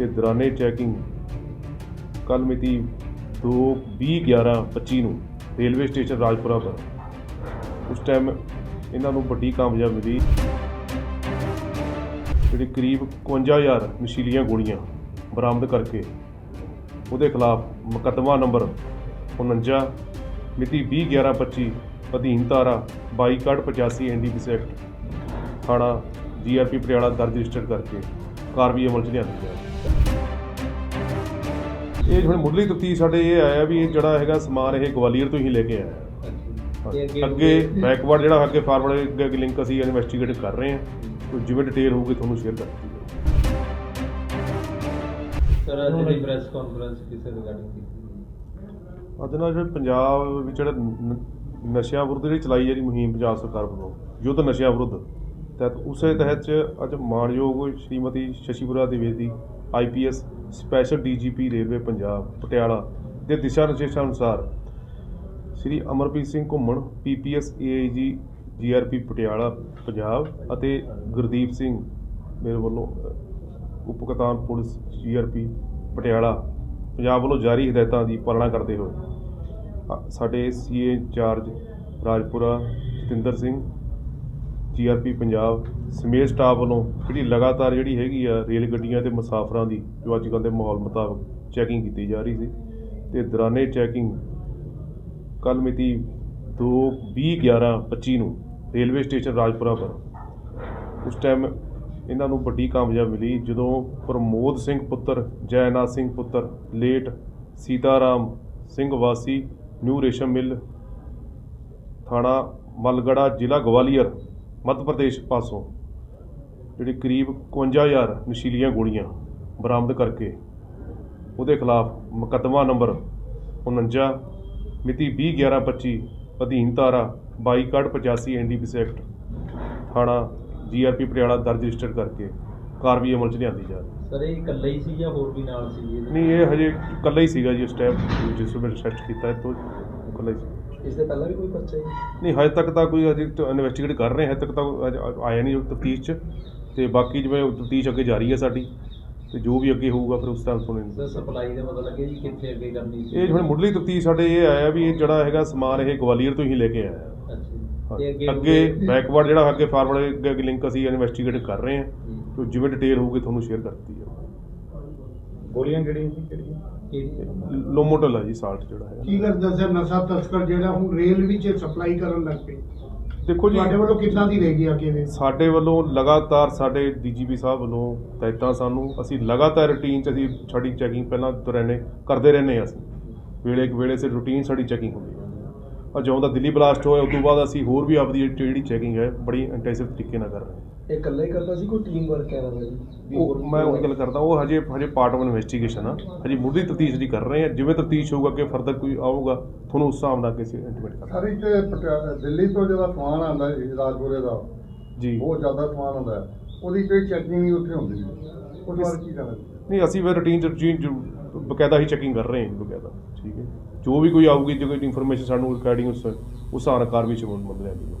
ਤੇ ਦੌਰਾਨੇ ਚੈਕਿੰਗ ਕੱਲ ਮਿਤੀ 2 20 11 25 ਨੂੰ ਰੇਲਵੇ ਸਟੇਸ਼ਨ ਰਾਜਪੁਰਾ ਪਰ। ਉਸ ਟਾਈਮ ਇਹਨਾਂ ਨੂੰ ਵੱਡੀ ਕਾਮਯਾਬ ਮਿਲੀ। ਜਿਹੜੀ ਕਰੀਬ 51000 ਨਸ਼ੀਲੀਆਂ ਗੋਲੀਆਂ ਬਰਾਮਦ ਕਰਕੇ ਉਹਦੇ ਖਿਲਾਫ ਮੁਕੱਦਮਾ ਨੰਬਰ 49 ਮਿਤੀ 20 11 25 ਅਧੀਨ ਧਾਰਾ 22 ਕੱਢ 85 ਐਨਡੀਪੀਸੀ ਐਕਟ ਥਾਣਾ ਜੀਆਰਪੀ ਪਟਿਆਲਾ ਦਰਜ ਰਜਿਸਟਰ ਕਰਕੇ ਕਾਰਵਾਈ ਅਮਲ 'ਚ ਲਿਆਂਦੀ ਹੈ ਇਹ ਹੁਣ ਮੁੱਢਲੀ ਤਫਤੀਸ਼ ਸਾਡੇ ਇਹ ਆਇਆ ਵੀ ਇਹ ਜਿਹੜਾ ਹੈਗਾ ਸਮਾਨ ਇਹ ਗਵਾਲੀਅਰ ਤੋਂ ਹੀ ਲੈ ਕੇ ਆਇਆ। ਅੱਗੇ- ਬੈਕਵਰਡ ਜਿਹੜਾ ਅੱਗੇ ਫਾਰਵਰਡ ਅੱਗੇ ਲਿੰਕ ਅਸੀਂ ਇਨਵੈਸਟੀਗੇਟ ਕਰ ਰਹੇ ਹਾਂ। ਜਿਵੇਂ ਡਿਟੇਲ ਹੋਊਗੀ ਤੁਹਾਨੂੰ ਸ਼ੇਅਰ ਕਰ ਦਿੱਤੀ ਸਰ ਅੱਜ ਦੀ ਪ੍ਰੈਸ ਕਾਨਫਰੰਸ ਕਿਸੇ ਰਿਗਾਰਡਿੰਗ ਕੀਤੀ ਅੱਜ ਨਾਲ ਜਿਹੜੇ ਪੰਜਾਬ ਵਿੱਚ ਜਿਹੜਾ ਨਸ਼ਿਆਂ ਵਿਰੁੱਧ ਜਿਹੜੀ ਚਲਾਈ ਜਾ ਰਹੀ ਮੁਹਿੰਮ ਪੰਜਾਬ ਸਰਕਾਰ ਵੱਲੋਂ ਯੁੱਧ ਨਸ਼ਿਆਂ ਵਿਰੁੱਧ। ਤਹਿਤ ਉਸੇ ਤਹਿਤ 'ਚ ਅੱਜ ਮਾਣਯੋਗ Shrimati Shashipura Dwivedi IPS special DGP railway Punjab Patiala ਦੇ ਦਿਸ਼ਾ ਨਿਰਦੇਸ਼ਾਂ ਅਨੁਸਾਰ Shri Amarpreet Singh Ghuman PPS AIG GRP Patiala Punjab ਅਤੇ ਗੁਰਦੀਪ ਸਿੰਘ ਮੇਰੇ ਵੱਲੋਂ ਅ, ਉਪ ਕਪਤਾਨ ਪੁਲਿਸ ਜੀਆਰਪੀ ਪਟਿਆਲਾ ਪੰਜਾਬ ਵੱਲੋਂ ਜਾਰੀ ਹਦਾਇਤਾਂ ਦੀ ਪਾਲਣਾ ਕਰਦੇ ਹੋਏ ਅ, ਸਾਡੇ CA incharge Rajpura Jatinder Singh GRP Punjab ਸਮੇਤ ਸਟਾਫ ਵੱਲੋਂ ਜਿਹੜੀ ਲਗਾਤਾਰ ਜਿਹੜੀ ਹੈਗੀ ਆ ਰੇਲ ਗੱਡੀਆਂ ਤੇ ਮੁਸਾਫਰਾਂ ਦੀ, ਜੋ ਅੱਜ ਕੱਲ੍ਹ ਦੇ ਮਾਹੌਲ ਮੁਤਾਬਕ ਚੈਕਿੰਗ ਕੀਤੀ ਜਾ ਰਹੀ ਸੀ ਤੇ ਦੌਰਾਨੇ ਚੈਕਿੰਗ ਕੱਲ ਮਿਤੀ 2 20 11 25 ਨੂੰ ਰੇਲਵੇ ਸਟੇਸ਼ਨ ਰਾਜਪੁਰਾ ਪਰ ਉਸ ਟਾਈਮ ਇਹਨਾਂ ਨੂੰ ਵੱਡੀ ਕਾਮਯਾਬੀ ਮਿਲੀ ਜਦੋਂ ਪ੍ਰਮੋਦ ਸਿੰਘ ਪੁੱਤਰ, ਜੈਨਾਥ ਸਿੰਘ ਪੁੱਤਰ, ਲੇਟ ਸੀਤਾਰਾਮ ਸਿੰਘ ਵਾਸੀ, ਨਿਊ ਰੇਸ਼ਮ ਮਿਲ, ਥਾਣਾ ਮਲਗੜਾ ਜ਼ਿਲ੍ਹਾ ਗਵਾਲੀਅਰ ਮੱਧ ਪ੍ਰਦੇਸ਼ ਪਾਸੋਂ ਜਿਹੜੀ ਕਰੀਬ 51000 ਨਸ਼ੀਲੀਆਂ ਗੋਲੀਆਂ ਬਰਾਮਦ ਕਰਕੇ ਉਹਦੇ ਖਿਲਾਫ ਮੁਕੱਦਮਾ ਨੰਬਰ 49 ਮਿਤੀ 20 11 25 ਅਧੀਨ ਧਾਰਾ 22 ਕੱਢ 85 ਐਨਡੀਪੀਸੀ ਐਕਟ ਥਾਣਾ ਜੀਆਰਪੀ ਪਟਿਆਲਾ ਦਰਜ ਰਜਿਸਟਰ ਕਰਕੇ ਕਾਰਵਾਈ ਅਮਲ 'ਚ ਲਿਆਂਦੀ ਜਾ ਰਹੀ ਸਰ ਇਹ ਇਕੱਲਾ ਹੀ ਸੀ ਜਾਂ ਹੋਰ ਵੀ ਨਾਲ ਸੀ? ਨਹੀਂ ਇਹ ਹਜੇ ਇਕੱਲਾ ਹੀ ਸੀਗਾ ਜੀ ਟਾਈਮ ਜਿਸ ਵੇਲੇ ਸਰਚ ਕੀਤਾ ਹੈ ਤੋਂ ਇਕੱਲਾ ਹੀ ਸੀ ਇਸ ਦੇ ਪਹਿਲਾਂ ਵੀ ਕੋਈ ਪਰਚਾ ਹੈ ਨਹੀਂ? ਹਜੇ ਤੱਕ ਤਾਂ ਕੋਈ ਹਜੇ ਇਨਵੈਸਟੀਗੇਟ ਕਰ ਰਹੇ ਹਾਂ ਹਜੇ ਤੱਕ ਤਾਂ ਅਜੇ ਆਇਆ ਨਹੀਂ ਤਫਤੀਸ਼ 'ਚ। ਤੇ ਬਾਕੀ ਜਿਵੇਂ ਤਫਤੀਸ਼ ਅੱਗੇ ਜਾਰੀ ਹੈ ਸਾਡੀ ਤੇ ਜੋ ਵੀ ਅੱਗੇ ਹੋਊਗਾ ਫਿਰ ਉਸ ਸਰ ਸੁਣੇਂਗੇ। ਸਪਲਾਈ ਦੇ ਪਤਾ ਲੱਗੇ ਜੀ ਕਿੱਥੇ ਅੱਗੇ ਕਰਨੀ ਸੀ? ਇਹ ਹੁਣ ਮੁੱਢਲੀ ਤਫਤੀਸ਼ ਸਾਡੇ ਇਹ ਆਇਆ ਵੀ ਇਹ ਜਿਹੜਾ ਹੈਗਾ ਸਮਾਨ ਇਹ ਗਵਾਲੀਅਰ ਤੋਂ ਹੀ ਲੈ ਕੇ ਆਇਆ। ਅੱਛਾ ਜੀ। ਤੇ ਅੱਗੇ ਬੈਕਵਰਡ ਜਿਹੜਾ ਅੱਗੇ ਫਾਰਵਰਡ ਅੱਗੇ ਲਿੰਕ ਅਸੀਂ ਇਨਵੈਸਟੀਗੇਟ ਕਰ ਰਹੇ ਹਾਂ। ਹੂੰ। ਕੋਈ ਜਿਵੇਂ ਡਿਟੇਲ ਹੋਊਗੀ ਤੁਹਾਨੂੰ ਸ਼ੇਅਰ ਕਰ ਦਿੱਤੀ ਜਾਊਗੀ। ਗੋਲੀਆਂ ਕਿਹੜੀਆਂ ਸੀ ਕਿਹੜੀਆਂ? ਕਿਹੜੀ ਲੋਮੋਟਲ ਹੈ ਜੀ ਸਾਲਟ ਜਿਹੜਾ ਹੈ ਕੀ ਕਰ ਦੱਸਿਆ? ਨਸ਼ਾ ਤਸਕਰ ਜਿਹੜਾ ਹੁਣ ਰੇਲ ਵਿੱਚ ਸਪਲਾਈ ਕਰਨ ਲੱਗ ਪਏ। ਦੇਖੋ ਜੀ ਤੁਹਾਡੇ ਵੱਲੋਂ ਕਿੱਦਾਂ ਦੀ ਰਹੇਗੀ ਅੱਗੇ ਦੇ ਸਾਡੇ ਵੱਲੋਂ ਲਗਾਤਾਰ ਸਾਡੇ ਡੀਜੀਪੀ ਸਾਹਿਬ ਵੱਲੋਂ ਹਦਾਇਤਾਂ ਸਾਨੂੰ ਅਸੀਂ ਲਗਾਤਾਰ ਰੁਟੀਨ 'ਚ ਅਸੀਂ ਸਾਡੀ ਚੈਕਿੰਗ ਪਹਿਲਾਂ ਰਹਿੰਦੇ ਕਰਦੇ ਰਹਿੰਦੇ ਹਾਂ ਅਸੀਂ। ਵੇਲੇ ਇੱਕ ਵੇਲੇ ਸੇ ਰੁਟੀਨ ਸਾਡੀ ਚੈਕਿੰਗ ਹੁੰਦੀ ਹੈ। ਔਰ ਜਦੋਂ ਦਾ ਦਿੱਲੀ ਬਲਾਸਟ ਹੋਇਆ ਉਸ ਤੋਂ ਬਾਅਦ ਅਸੀਂ ਹੋਰ ਵੀ ਆਪਦੀ ਜਿਹੜੀ ਚੈਕਿੰਗ ਹੈ ਬੜੀ ਇੰਟੈਂਸਿਵ ਤਰੀਕੇ ਨਾਲ ਕਰ ਰਹੇ ਹਾਂ। ਇਹ ਇਕੱਲਾ ਹੀ ਕਰਦਾ ਸੀ ਕੋਈ ਟੀਮ ਵਰਕ ਕਹਿ ਰਿਹਾ ਜੀ ਉਹ ਮੈਂ ਉਹੀ ਗੱਲ ਕਰਦਾ ਉਹ ਹਜੇ ਹਜੇ ਪਾਰਟ ਆਫ ਇਨਵੈਸਟੀਗੇਸ਼ਨ ਆ। ਹਜੇ ਮੁੱਢਲੀ ਤਫਤੀਸ਼ ਦੀ ਕਰ ਰਹੇ ਹਾਂ ਜਿਵੇਂ ਤਫਤੀਸ਼ ਹੋਊਗਾ ਅੱਗੇ ਫਰਦਰ ਕੋਈ ਆਊਗਾ ਤੁਹਾਨੂੰ ਉਸ ਹਿਸਾਬ ਨਾਲ ਅੱਗੇ ਅਸੀਂ ਇੰਟੀਮੇਟ ਕਰਾਂਗੇ। ਸਰ ਇੱਥੇ ਪਟਿਆ- ਦਿੱਲੀ ਤੋਂ ਜਿਹੜਾ ਸਮਾਨ ਆਉਂਦਾ ਹੈ ਰਾਜਪੁਰੇ ਦਾ ਜੀ। ਬਹੁਤ ਜ਼ਿਆਦਾ ਸਮਾਨ ਆਉਂਦਾ ਹੈ। ਉਹਦੀ ਕੋਈ ਚੈਕਿੰਗ ਨਹੀਂ ਉੱਥੇ ਹੁੰਦੀ। ਉਸ ਬਾਰੇ ਕੀ ਕਹਿਣਾ ਨਹੀਂ ਅਸੀਂ ਵੀ ਰੂਟੀਨ ਚ ਰੂਟੀਨ ਬਕਾਇਦਾ ਹੀ ਚੈਕਿੰਗ ਕਰ ਰਹੇ ਹਾਂ ਬਕਾਇਦਾ। ਠੀਕ ਹੈ। ਜੋ ਵੀ ਕੋਈ ਆਊਗੀ ਜੇ ਕੋਈ ਇਨਫੋਰਮੇਸ਼ਨ ਸਾਨੂੰ ਰਿਗਾਰਡਿੰਗ ਉਸ ਉਸ ਹਿਸਾਬ ਨਾਲ ਕਾਰਵਾਈ ਚ ਮੁੱਲ ਲੈਣੀ